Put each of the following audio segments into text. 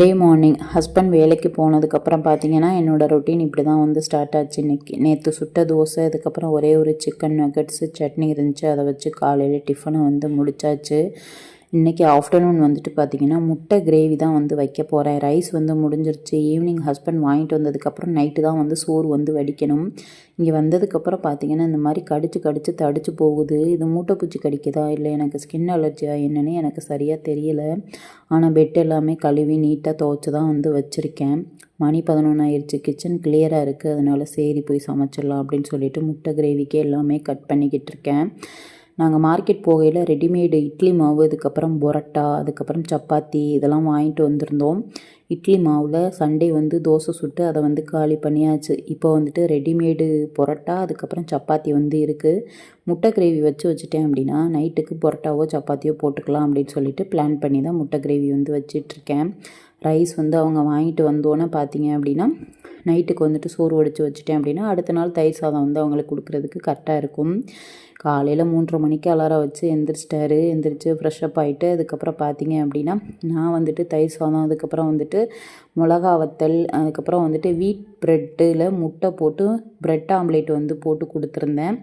Day morning husband வேலைக்கு போனதுக்கப்புறம் பார்த்தீங்கன்னா என்னோடய ரொட்டீன் இப்படி தான் வந்து ஸ்டார்ட் ஆச்சு. இன்றைக்கி நேற்று சுட்ட தோசை அதுக்கப்புறம் ஒரே ஒரு சிக்கன் நக்கட்ஸு சட்னி இருந்துச்சு. அதை வச்சு காலையில் டிஃபனை வந்து முடிச்சாச்சு. இன்றைக்கி ஆஃப்டர்நூன் வந்துட்டு பார்த்திங்கன்னா முட்டை கிரேவி தான் வந்து வைக்க போகிறேன் ரைஸ் வந்து முடிஞ்சிருச்சு. ஈவினிங் ஹஸ்பண்ட் வாங்கிட்டு வந்ததுக்கப்புறம் நைட்டு தான் வந்து சோறு வந்து வடிக்கணும். இங்கே வந்ததுக்கப்புறம் பார்த்திங்கன்னா இந்த மாதிரி கடிச்சு கடிச்சு தடிச்சு போகுது. இது மூட்டைப்பூச்சி கடிக்குதா? இல்லை எனக்கு ஸ்கின் அலர்ஜியா என்னன்னு எனக்கு சரியாக தெரியல. ஆனால் பெட் எல்லாமே கழுவி நீட்டாக துவைச்சி தான் வந்து வச்சுருக்கேன். மணி பதினொன்று ஆயிடுச்சு கிச்சன் கிளியராக இருக்குது அதனால சரி போய் சமைச்சிடலாம் அப்படின்னு சொல்லிட்டு முட்டை கிரேவிக்கே எல்லாமே கட் பண்ணிக்கிட்டு இருக்கேன். நாங்கள் மார்க்கெட் போகையில் ரெடிமேடு இட்லி மாவு அதுக்கப்புறம் பொரட்டா அதுக்கப்புறம் சப்பாத்தி இதெல்லாம் வாங்கிட்டு வந்திருந்தோம். இட்லி மாவில் சண்டே வந்து தோசை சுட்டு அதை வந்து காலி பண்ணியாச்சு. இப்போ வந்துட்டு ரெடிமேடு பொரட்டா அதுக்கப்புறம் சப்பாத்தி வந்து இருக்குது முட்டை கிரேவி வச்சு வச்சுட்டேன் அப்படின்னா நைட்டுக்கு பொரட்டாவோ சப்பாத்தியோ போட்டுக்கலாம் அப்படின்னு சொல்லிட்டு பிளான் பண்ணி தான் முட்டை கிரேவி வந்து வச்சிட்ருக்கேன் ரைஸ் வந்து அவங்க வாங்கிட்டு வந்தோன்னே பார்த்தீங்க அப்படின்னா நைட்டுக்கு வந்துட்டு சோறு வடித்து வச்சுட்டேன் அப்படின்னா அடுத்த நாள் தயிர் சாதம் வந்து அவங்களுக்கு கொடுக்குறதுக்கு கரெக்டாக இருக்கும். காலையில் மூன்றரை மணிக்கு அலாரம் வச்சு எந்திரிச்சிட்டாரு. எந்திரிச்சு ஃப்ரெஷ்அப் ஆகிட்டு அதுக்கப்புறம் பார்த்தீங்க அப்படின்னா நான் வந்துட்டு தயிர் சாதம் அதுக்கப்புறம் வந்துட்டு மிளகா வத்தல் அதுக்கப்புறம் வந்துட்டு வீட் ப்ரெட்டில் முட்டை போட்டு ப்ரெட் ஆம்லேட் வந்து போட்டு கொடுத்துருந்தேன்.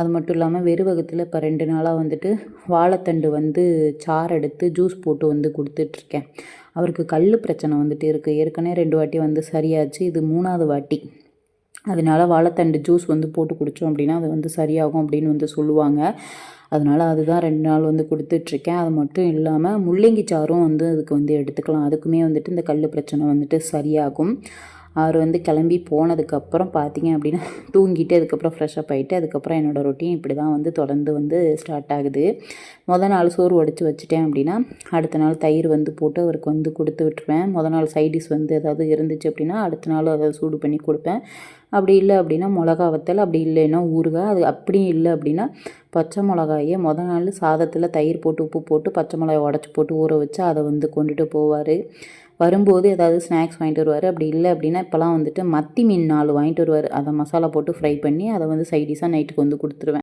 அது மட்டும் இல்லாமல் வெறுவகத்தில் இப்போ ரெண்டு நாளாக வந்துட்டு வாழைத்தண்டு வந்து சாறு எடுத்து ஜூஸ் போட்டு வந்து கொடுத்துட்ருக்கேன் அவருக்கு கல் பிரச்சனை வந்துட்டு இருக்குது ஏற்கனவே ரெண்டு வாட்டி வந்து சரியாச்சு. இது மூணாவது வாட்டி. அதனால வாழைத்தண்டு ஜூஸ் வந்து போட்டு குடித்தோம் அப்படின்னா அது வந்து சரியாகும் அப்படின்னு வந்து சொல்லுவாங்க. அதனால் அதுதான் ரெண்டு நாள் வந்து கொடுத்துட்ருக்கேன். அது மட்டும் இல்லாமல் முள்ளங்கி சாறும் வந்து அதுக்கு வந்து எடுத்துக்கலாம். அதுக்குமே வந்துட்டு இந்த கல் பிரச்சனை வந்துட்டு சரியாகும். அவர் வந்து கிளம்பி போனதுக்கப்புறம் பார்த்தீங்க அப்படின்னா தூங்கிட்டு அதுக்கப்புறம் ஃப்ரெஷ்அப் ஆகிட்டு அதுக்கப்புறம் என்னோடய ரொட்டீன் இப்படி தான் வந்து தொடர்ந்து வந்து ஸ்டார்ட் ஆகுது. மொதல் நாள் சோறு உடச்சி வச்சுட்டேன் அப்படின்னா அடுத்த நாள் தயிர் வந்து போட்டு அவருக்கு வந்து கொடுத்து விட்டுருவேன். மொதல் நாள் சைடிஷ் வந்து ஏதாவது இருந்துச்சு அப்படின்னா அடுத்த நாள் அதை சூடு பண்ணி கொடுப்பேன். அப்படி இல்லை அப்படின்னா மிளகா வத்தல் அப்படி இல்லைன்னா ஊறுகாய் அது அப்படியும் இல்லை அப்படின்னா பச்சை மிளகாயே மொதல் நாள் சாதத்தில் தயிர் போட்டு உப்பு போட்டு பச்சை மிளகாய் உடச்சி போட்டு ஊற வச்சு அதை வந்து கொண்டுட்டு போவார். வரும்போது ஏதாவது ஸ்நாக்ஸ் வாங்கிட்டு வருவார். அப்படி இல்லை அப்படின்னா இப்போலாம் வந்துட்டு மத்தி மீன் நாலு வாங்கிட்டு வருவார். அதை மசாலா போட்டு ஃப்ரை பண்ணி அதை வந்து சைடிஷாக நைட்டுக்கு வந்து கொடுத்துருவேன்.